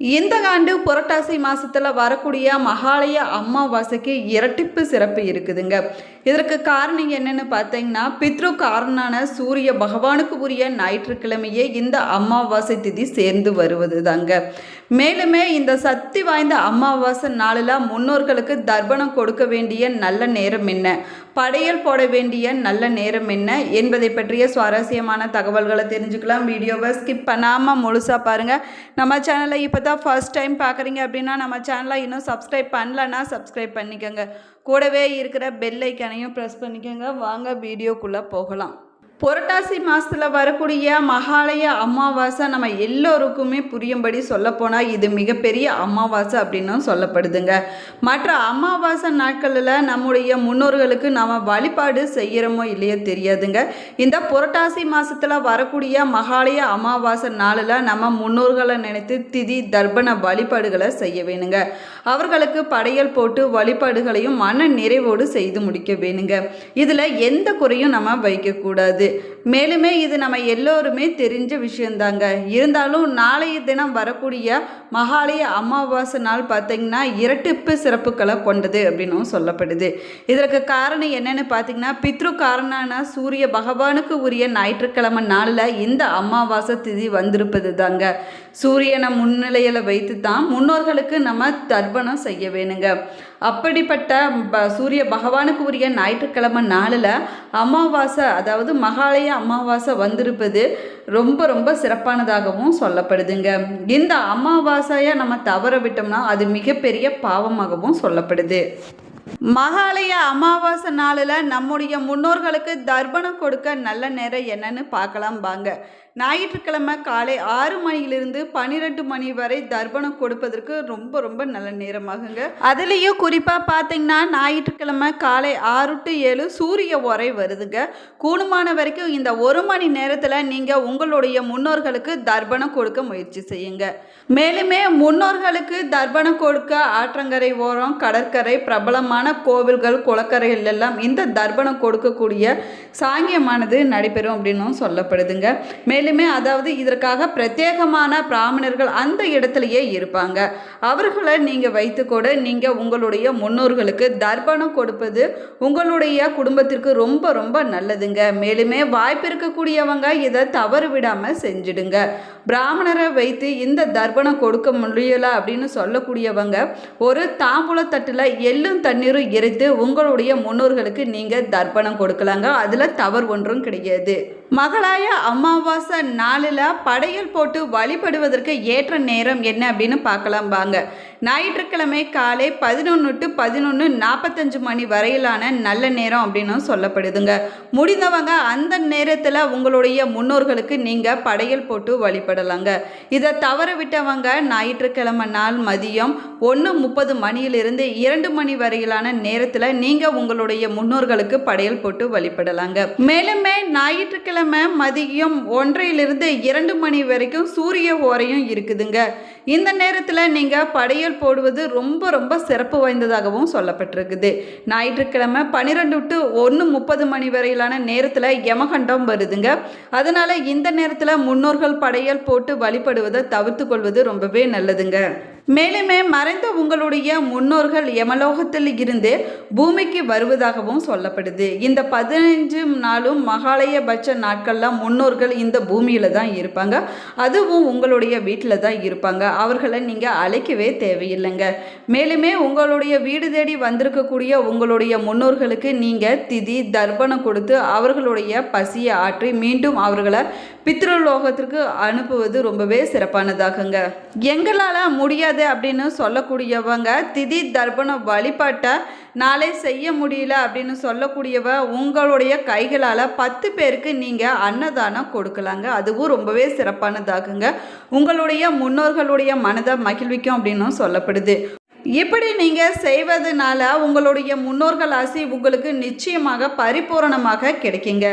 இந்த ஆண்டு புரட்டாசி மாசத்துல வரக்கூடிய மகாலய அமாவாசைக்கு இரட்டிப்பு சிறப்பு இருக்குதுங்க. இதற்கு காரணம் என்னன்னு பார்த்தீங்கன்னா பித்ரு காரணான சூரிய பகவானுக்கு உரிய ஞாயிற்றுக்கிழமையே இந்த அமாவாசை திதி சேர்ந்து வருவது தாங்க மேலுமே இந்த சக்தி வாய்ந்த அமாவாசை நாளில் முன்னோர்களுக்கு தர்ப்பணம் கொடுக்க வேண்டிய நல்ல நேரம் என்ன? படையல் போட வேண்டிய நல்ல நேரம் என்ன? என்பதை பற்றிய சுவாரஸ்யமான தகவல்களை தெரிஞ்சுக்கலாம். வீடியோவை ஸ்கிப் பண்ணாமல் முழுசாக பாருங்கள் நம்ம சேனலை இப்போ தான் ஃபர்ஸ்ட் டைம் பார்க்குறீங்க அப்படின்னா நம்ம சேனலை இன்னும் சப்ஸ்கிரைப் பண்ணலன்னா சப்ஸ்கிரைப் பண்ணிக்கோங்க. கூடவே இருக்கிற பெல் ஐக்கனையும் ப்ரெஸ் பண்ணிக்கோங்க. வாங்க வீடியோக்குள்ளே போகலாம். புரட்டாசி மாதத்தில் வரக்கூடிய மகாலய அமாவாசை நம்ம எல்லோருக்குமே புரியும்படி சொல்லப்போனால் இது மிகப்பெரிய அமாவாசை அப்படின்னும் சொல்லப்படுதுங்க. மற்ற அமாவாசை நாட்களில் நம்முடைய முன்னோர்களுக்கு நாம் வழிபாடு செய்கிறோமோ இல்லையோ தெரியாதுங்க. இந்த புரட்டாசி மாதத்தில் வரக்கூடிய மகாலய அமாவாசை நாளில் நம்ம முன்னோர்களை நினைத்து திதி தர்ப்பண வழிபாடுகளை செய்ய வேணுங்க. அவர்களுக்கு படையல் போட்டு வழிபாடுகளையும் மன நிறைவோடு செய்து முடிக்க வேணுங்க. இதில் எந்த குறையும் நம்ம வைக்கக்கூடாது. Merci. மேலுமே இது நம்ம எல்லோருமே தெரிஞ்ச விஷயந்தாங்க. இருந்தாலும் நாளைய தினம் வரக்கூடிய மகாலய அமாவாசை நாள் பார்த்தீங்கன்னா இரட்டிப்பு சிறப்புகளை கொண்டது அப்படின்னும் சொல்லப்படுது. இதற்கு காரணம் என்னென்னு பார்த்தீங்கன்னா பித்ரு காரணான சூரிய பகவானுக்கு உரிய ஞாயிற்றுக்கிழமை நாளில் இந்த அமாவாசை திதி வந்திருப்பது தாங்க சூரியனை முன்னிலையில் வைத்து தான் முன்னோர்களுக்கு நம்ம தர்ப்பணம் செய்ய வேணுங்க. அப்படிப்பட்ட ப- சூரிய பகவானுக்கு உரிய ஞாயிற்றுக்கிழமை நாளில் அமாவாசை அதாவது மகாலய அமாவாசை வந்திருப்பது ரொம்ப ரொம்ப சிறப்பானதாகவும் சொல்லப்படுதுங்க. இந்த அமாவாசையை நம்ம தவற விட்டோம்னா அது மிகப்பெரிய பாவமாகவும் சொல்லப்படுது. மகாலய அமாவாசை நாளில் நம்முடைய முன்னோர்களுக்கு தர்ப்பணம் கொடுக்க நல்ல நேரம் என்னன்னு பார்க்கலாம் வாங்க. ஞாயிற்றுக்கிழமை காலை ஆறு மணியிலிருந்து பன்னிரெண்டு மணி வரை தர்ப்பணம் கொடுப்பதற்கு ரொம்ப ரொம்ப நல்ல நேரமாகுங்க. அதுலேயும் குறிப்பாக பார்த்தீங்கன்னா ஞாயிற்றுக்கிழமை காலை ஆறு டு ஏழு சூரிய உரை வருதுங்க. கூடுமான வரைக்கும் இந்த ஒரு மணி நேரத்தில் நீங்கள் உங்களுடைய முன்னோர்களுக்கு தர்ப்பணம் கொடுக்க முயற்சி செய்யுங்க. மேலுமே முன்னோர்களுக்கு தர்ப்பணம் கொடுக்க ஆற்றங்கரை ஓரம் கடற்கரை பிரபலமான கோவில்கள் குளக்கரைகள் எல்லாம் இந்த தர்ப்பணம் கொடுக்கக்கூடிய சாங்கியமானது நடைபெறும் அப்படின்னும் சொல்லப்படுதுங்க. மேலும் அதாவது இதற்காக பிரத்யேகமான பிராமணர்கள் அந்த இடத்துலையே இருப்பாங்க. அவர்களை நீங்கள் வைத்து கூட நீங்கள் உங்களுடைய முன்னோர்களுக்கு தர்ப்பணம் கொடுப்பது உங்களுடைய குடும்பத்திற்கு ரொம்ப ரொம்ப நல்லதுங்க. மேலுமே வாய்ப்பு இருக்கக்கூடியவங்க இதை தவறு விடாமல் செஞ்சிடுங்க. பிராமணரை வைத்து இந்த தர்ப்பணம் கொடுக்க முடியல அப்படின்னு சொல்லக்கூடியவங்க ஒரு தாம்பூல தட்டில் எள்ளும் தண்ணீரும் எரித்து உங்களுடைய முன்னோர்களுக்கு நீங்கள் தர்ப்பணம் கொடுக்கலாங்க. அதில் தவறு ஒன்றும் கிடையாது. மகளாய அமாவாசை நாளில் படையல் போட்டு வழிபடுவதற்கு ஏற்ற நேரம் என்ன அப்படின்னு பார்க்கலாம் வாங்க. ஞாயிற்றுக்கிழமை காலை பதினொன்று டு பதினொன்று நாற்பத்தஞ்சு மணி வரையிலான நல்ல நேரம் அப்படின்னு சொல்லப்படுதுங்க. முடிந்தவங்க அந்த நேரத்தில் உங்களுடைய முன்னோர்களுக்கு நீங்கள் படையல் போட்டு வழிபடலாங்க. இதை தவற விட்டவங்க ஞாயிற்றுக்கிழமை நாள் மதியம் ஒன்று முப்பது மணியிலிருந்து இரண்டு மணி வரையிலான நேரத்தில் நீங்கள் உங்களுடைய முன்னோர்களுக்கு படையல் போட்டு வழிபடலாங்க. மேலுமே ஞாயிற்றுக்கிழமை மதியம் ஒன்றையிலிருந்து இரண்டு மணி வரைக்கும் சூரிய ஓரையும் இருக்குதுங்க. இந்த நேரத்தில் நீங்கள் படையல் போடுவது ரொம்ப ரொம்ப சிறப்பு வாய்ந்ததாகவும் சொல்லப்பட்டிருக்குது. ஞாயிற்றுக்கிழமை பன்னிரெண்டு டு ஒன்று முப்பது மணி வரையிலான நேரத்தில் யமகண்டம் வருதுங்க. அதனால் இந்த நேரத்தில் முன்னோர்கள் படையல் போட்டு வழிபடுவதை தவிர்த்து கொள்வது ரொம்பவே நல்லதுங்க. மேலுமே மறைந்த உங்களுடைய முன்னோர்கள் யமலோகத்தில் இருந்து பூமிக்கு வருவதாகவும் சொல்லப்படுது. இந்த பதினைஞ்சு நாளும் மகாலயபட்ச நாட்கள்லாம் முன்னோர்கள் இந்த பூமியில் தான் இருப்பாங்க. அதுவும் உங்களுடைய வீட்டில் தான் இருப்பாங்க. அவர்களை நீங்கள் அழைக்கவே தேவையில்லைங்க. மேலுமே உங்களுடைய வீடு தேடி வந்திருக்கக்கூடிய உங்களுடைய முன்னோர்களுக்கு நீங்கள் திதி தர்ப்பணம் கொடுத்து அவர்களுடைய பசியை ஆற்றி மீண்டும் அவர்களை பித்ருலோகத்திற்கு அனுப்புவது ரொம்பவே சிறப்பானதாகுங்க. எங்களால் முடியாது அப்படின்னு சொல்லக்கூடியவங்க திதி தர்ப்பண வழிபாட்டை நாளை செய்ய முடியல அப்படின்னு சொல்லக்கூடியவ உங்களுடைய கைகளால் பத்து பேருக்கு நீங்கள் அன்னதானம் கொடுக்கலாங்க. அதுவும் ரொம்பவே சிறப்பானதாகுங்க. உங்களுடைய முன்னோர்களுடைய மனதை மகிழ்விக்கும் அப்படின்னும் சொல்லப்படுது. இப்படி நீங்கள் செய்வதனால உங்களுடைய முன்னோர்கள் ஆசி உங்களுக்கு நிச்சயமாக பரிபூரணமாக கிடைக்குங்க.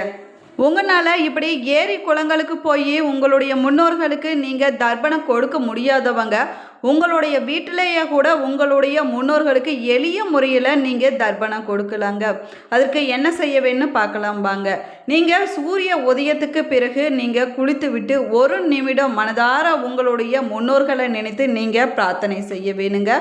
உங்களால் இப்படி ஏரி குளங்களுக்கு போய் உங்களுடைய முன்னோர்களுக்கு நீங்கள் தர்ப்பணம் கொடுக்க முடியாதவங்க உங்களுடைய வீட்டிலேயே கூட உங்களுடைய முன்னோர்களுக்கு எளிய முறையில் நீங்கள் தர்ப்பணம் கொடுக்கலாங்க. அதற்கு என்ன செய்ய வேணும்னு பார்க்கலாம் வாங்க. நீங்கள் சூரிய உதயத்துக்கு பிறகு நீங்கள் குளித்து விட்டு ஒரு நிமிடம் மனதார உங்களுடைய முன்னோர்களை நினைத்து நீங்கள் பிரார்த்தனை செய்ய வேணுங்க.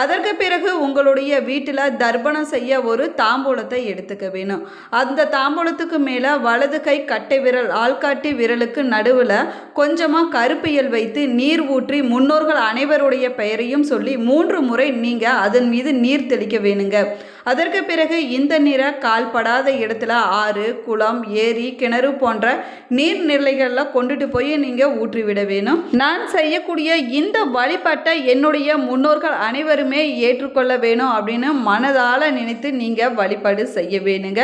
அதற்கு பிறகு உங்களுடைய வீட்டில் தர்ப்பணம் செய்ய ஒரு தாம்பூலத்தை எடுத்துக்க வேணும். அந்த தாம்பூலத்துக்கு மேலே வலது கை கட்டை விரல் ஆள்காட்டி விரலுக்கு நடுவில் கொஞ்சமாக கருப்பியல் வைத்து நீர் ஊற்றி முன்னோர்கள் அனைவருடைய பெயரையும் சொல்லி மூன்று முறை நீங்கள் அதன் மீது நீர் தெளிக்க வேணுங்க. அதற்கு பிறகு இந்த நீரை கால்படாத இடத்துல ஆறு குளம் ஏரி கிணறு போன்ற நீர்நிலைகளில் கொண்டுட்டு போய் நீங்கள் ஊற்றிவிட வேணும். நான் செய்யக்கூடிய இந்த வழிபாட்டை என்னுடைய முன்னோர்கள் அனைவரும் ஏற்றுக்கொள்ள வேணும் அப்படின்னு மனதால் நினைத்து நீங்கள் வழிபாடு செய்ய வேணுங்க.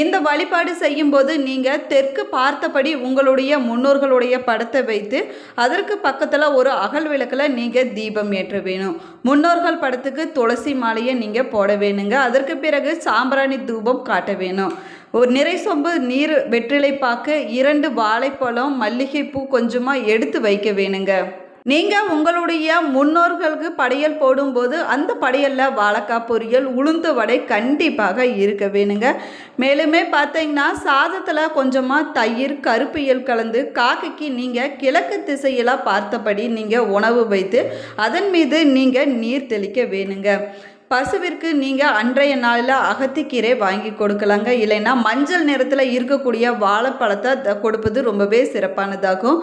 இந்த வழிபாடு செய்யும்போது நீங்கள் தெற்கு பார்த்தபடி உங்களுடைய முன்னோர்களுடைய படத்தை வைத்து அதற்கு பக்கத்தில் ஒரு அகல் விளக்கில் நீங்கள் தீபம் ஏற்ற வேணும். முன்னோர்கள் படத்துக்கு துளசி மாலையை நீங்கள் போட வேணுங்க. அதற்கு பிறகு சாம்பிராணி தூபம் காட்ட வேணும். ஒரு நிறை சொம்பு நீர் வெற்றிலை பாக்கு இரண்டு வாழைப்பழம் மல்லிகைப்பூ கொஞ்சமாக எடுத்து வைக்க வேணுங்க. நீங்கள் உங்களுடைய முன்னோர்களுக்கு படையல் போடும்போது அந்த படையலில் வாழைக்காய் பொரியல் உளுந்து வடை கண்டிப்பாக இருக்க வேணுங்க. மேலுமே பார்த்தீங்கன்னா சாதத்தில் கொஞ்சமாக தயிர் கருப்பியல் கலந்து காக்கைக்கு நீங்கள் கிழக்கு திசையில் பார்த்தபடி நீங்கள் உணவு வைத்து அதன் மீது நீங்கள் நீர் தெளிக்க வேணுங்க. பசுவிற்கு நீங்கள் அன்றைய நாளில் அகத்திக்கீரை வாங்கி கொடுக்கலாங்க. இல்லைன்னா மஞ்சள் நிறத்தில் இருக்கக்கூடிய வாழைப்பழத்தை த- கொடுப்பது ரொம்பவே சிறப்பானதாகும்.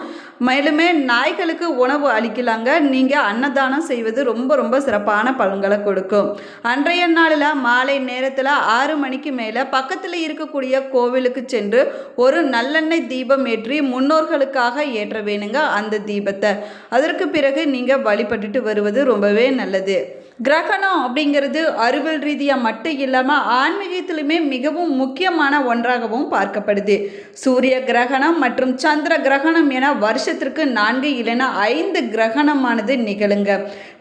மேலுமே நாய்களுக்கு உணவு அளிக்கலாங்க. நீங்கள் அன்னதானம் செய்வது ரொம்ப ரொம்ப சிறப்பான பலன்களை கொடுக்கும். அன்றைய நாளில் மாலை நேரத்தில் ஆறு மணிக்கு மேலே பக்கத்தில் இருக்கக்கூடிய கோவிலுக்கு சென்று ஒரு நல்லெண்ணெய் தீபம் ஏற்றி முன்னோர்களுக்காக ஏற்ற வேணுங்க அந்த தீபத்தை. அதற்கு பிறகு நீங்கள் வழிபட்டுட்டு வருவது ரொம்பவே நல்லது. கிரகணம் அப்படிங்கிறது அறிவியல் ரீதியாக மட்டும் இல்லாமல் ஆன்மீகத்திலுமே மிகவும் முக்கியமான ஒன்றாகவும் பார்க்கப்படுது. சூரிய கிரகணம் மற்றும் சந்திர கிரகணம் என வருஷத்திற்கு நான்கு இல்லைன்னா ஐந்து கிரகணமானது நிகழுங்க.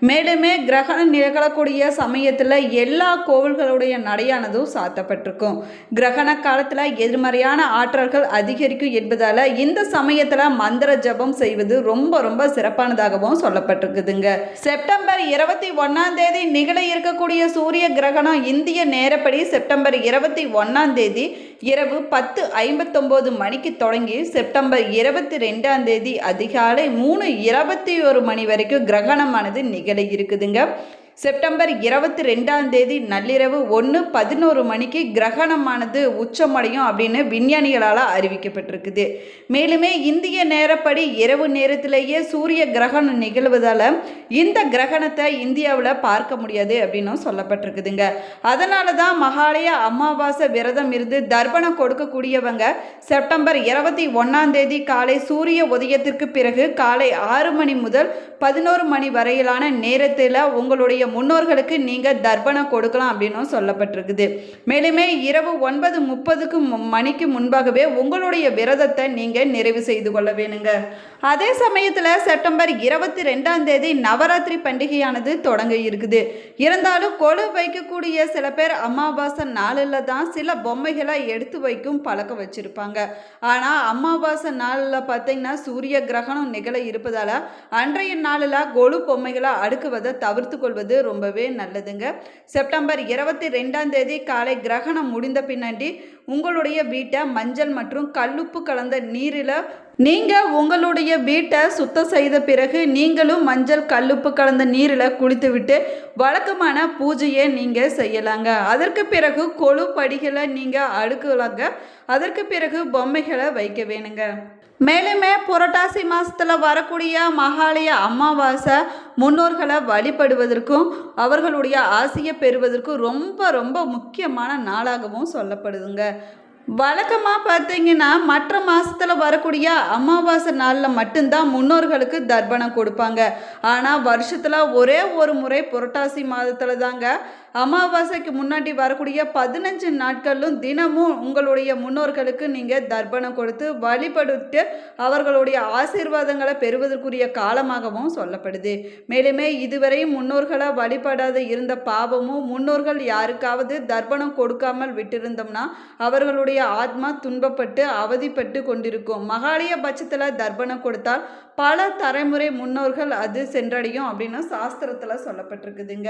மேலுமே கிரகணம் நிகழக்கூடிய சமயத்தில் எல்லா கோவில்களுடைய நடையானதும் சாத்தப்பட்டிருக்கும். கிரகண காலத்தில் எதிர்மறையான ஆற்றல்கள் அதிகரிக்கும் என்பதால் இந்த சமயத்தில் மந்திர ஜபம் செய்வது ரொம்ப ரொம்ப சிறப்பானதாகவும் சொல்லப்பட்டிருக்குதுங்க. செப்டம்பர் இருபத்தி ஒன்றாம் தேதி நிகழ இருக்கக்கூடிய சூரிய கிரகணம் இந்திய நேரப்படி செப்டம்பர் இருபத்தி ஒன்றாம் தேதி இரவு பத்து ஐம்பத்தொம்போது மணிக்கு தொடங்கி செப்டம்பர் இருபத்தி ரெண்டாம் தேதி அதிகாலை மூணு இருபத்தி ஒரு மணி வரைக்கும் கிரகணமானது நிகழ இருக்குதுங்க. செப்டம்பர் இருபத்தி ரெண்டாம் தேதி நள்ளிரவு ஒன்று பதினோரு மணிக்கு கிரகணமானது உச்சமடையும் அப்படின்னு விஞ்ஞானிகளால் அறிவிக்கப்பட்டிருக்குது. மேலுமே இந்திய நேரப்படி இரவு நேரத்திலேயே சூரிய கிரகணம் நிகழ்வதால் இந்த கிரகணத்தை இந்தியாவில் பார்க்க முடியாது அப்படின்னும் சொல்லப்பட்டிருக்குதுங்க. அதனால தான் மகாலய அமாவாசை விரதம் இருந்து தர்ப்பணம் கொடுக்கக்கூடியவங்க செப்டம்பர் இருபத்தி ஒன்றாம் தேதி காலை சூரிய உதயத்திற்கு பிறகு காலை ஆறு மணி முதல் பதினோரு மணி வரையிலான நேரத்தில் உங்களுடைய முன்னோர்களுக்கு நீங்கள் தர்ப்பணம் கொடுக்கலாம் அப்படின்னும் சொல்லப்பட்டிருக்குது. மேலுமே இரவு ஒன்பது முப்பதுக்கு மணிக்கு முன்பாகவே உங்களுடைய விரதத்தை நீங்கள் நிறைவு செய்து கொள்ள வேணுங்க. அதே சமயத்தில் செப்டம்பர் இருபத்தி ரெண்டாம் தேதி நவராத்திரி பண்டிகையானது தொடங்க இருக்குது. இருந்தாலும் கொலு வைக்கக்கூடிய சில பேர் அமாவாசை நாளில் தான் சில பொம்மைகளை எடுத்து வைக்கும் பழக்கம் வச்சுருப்பாங்க. ஆனால் அமாவாசை நாளில் பார்த்தீங்கன்னா சூரிய கிரகணம் நிகழ இருப்பதால் அன்றைய நாளில் கொலு பொம்மைகளை அடுக்குவதை தவிர்த்து கொள்வது ரொம்பவே நல்லதுங்க. செப்டம்பர் இருபத்தி ரெண்டாம் தேதி காலை கிரகணம் முடிந்த பின்னாடி உங்களுடைய வீட்டை மஞ்சள் மற்றும் கல்லுப்பு கலந்த நீரில் நீங்கள் உங்களுடைய வீட்டை சுத்தம் செய்த பிறகு நீங்களும் மஞ்சள் கல்லுப்பு கலந்த நீரில் குளித்துவிட்டு வழக்கமான பூஜையை நீங்கள் செய்யலாங்க. அதற்கு பிறகு கொழு படிகளை நீங்கள் அடுக்கலாங்க. அதற்கு பிறகு பொம்மைகளை வைக்க வேணுங்க. மேலுமே புரட்டாசி மாதத்தில் வரக்கூடிய மகாலய அமாவாசை முன்னோர்களை வழிபடுவதற்கும் அவர்களுடைய ஆசையை பெறுவதற்கும் ரொம்ப ரொம்ப முக்கியமான நாளாகவும் சொல்லப்படுதுங்க. வழக்கமாக பார்த்தீங்கன்னா மற்ற மாதத்தில் வரக்கூடிய அமாவாசை நாளில் மட்டும்தான் முன்னோர்களுக்கு தர்ப்பணம் கொடுப்பாங்க. ஆனால் வருஷத்தில் ஒரே ஒரு முறை புரட்டாசி மாதத்தில் தாங்க அமாவாசைக்கு முன்னாடி வரக்கூடிய பதினஞ்சு நாட்களும் தினமும் உங்களுடைய முன்னோர்களுக்கு நீங்கள் தர்ப்பணம் கொடுத்து வழிபடுத்து அவர்களுடைய ஆசீர்வாதங்களை பெறுவதற்குரிய காலமாகவும் சொல்லப்படுது. மேலுமே இதுவரையும் முன்னோர்களை வழிபடாத இருந்த பாவமும் முன்னோர்கள் யாருக்காவது தர்ப்பணம் கொடுக்காமல் விட்டிருந்தோம்னா அவர்களுடைய ஆத்மா துன்பப்பட்டு அவதிப்பட்டு கொண்டிருக்கும். மகாலய பட்சத்தில் தர்ப்பணம் கொடுத்தால் பல தலைமுறை முன்னோர்கள் அது சென்றடையும் அப்படின்னு சாஸ்திரத்தில் சொல்லப்பட்டிருக்குதுங்க.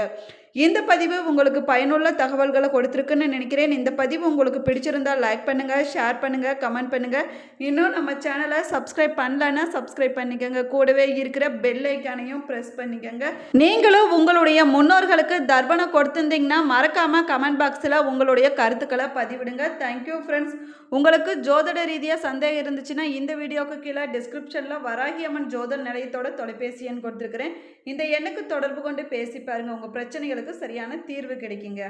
இந்த பதிவு உங்களுக்கு பயனுள்ள தகவல்களை கொடுத்துருக்குன்னு நினைக்கிறேன். இந்த பதிவு உங்களுக்கு பிடிச்சிருந்தா லைக் பண்ணுங்கள் ஷேர் பண்ணுங்கள் கமெண்ட் பண்ணுங்கள் இன்னும் நம்ம சேனலை சப்ஸ்கிரைப் பண்ணலன்னா சப்ஸ்கிரைப் பண்ணிக்கோங்க. கூடவே இருக்கிற பெல் ஐக்கானையும் ப்ரெஸ் பண்ணிக்கோங்க. நீங்களும் உங்களுடைய முன்னோர்களுக்கு தர்ப்பணம் கொடுத்துருந்தீங்கன்னா மறக்காமல் கமெண்ட் பாக்ஸில் உங்களுடைய கருத்துக்களை பதிவிடுங்க. தேங்க்யூ ஃப்ரெண்ட்ஸ் உங்களுக்கு ஜோதிட ரீதியாக சந்தேகம் இருந்துச்சுன்னா இந்த வீடியோக்கு கீழே டிஸ்கிரிப்ஷனில் வராகி அம்மன் ஜோதிட நிலையத்தோட தொலைபேசி எண் கொடுத்துருக்குறேன். இந்த எண்ணுக்கு தொடர்பு கொண்டு பேசி பாருங்கள் உங்கள் பிரச்சனைகளுக்கு சரியான தீர்வு தீர்வு கிடைக்குங்க.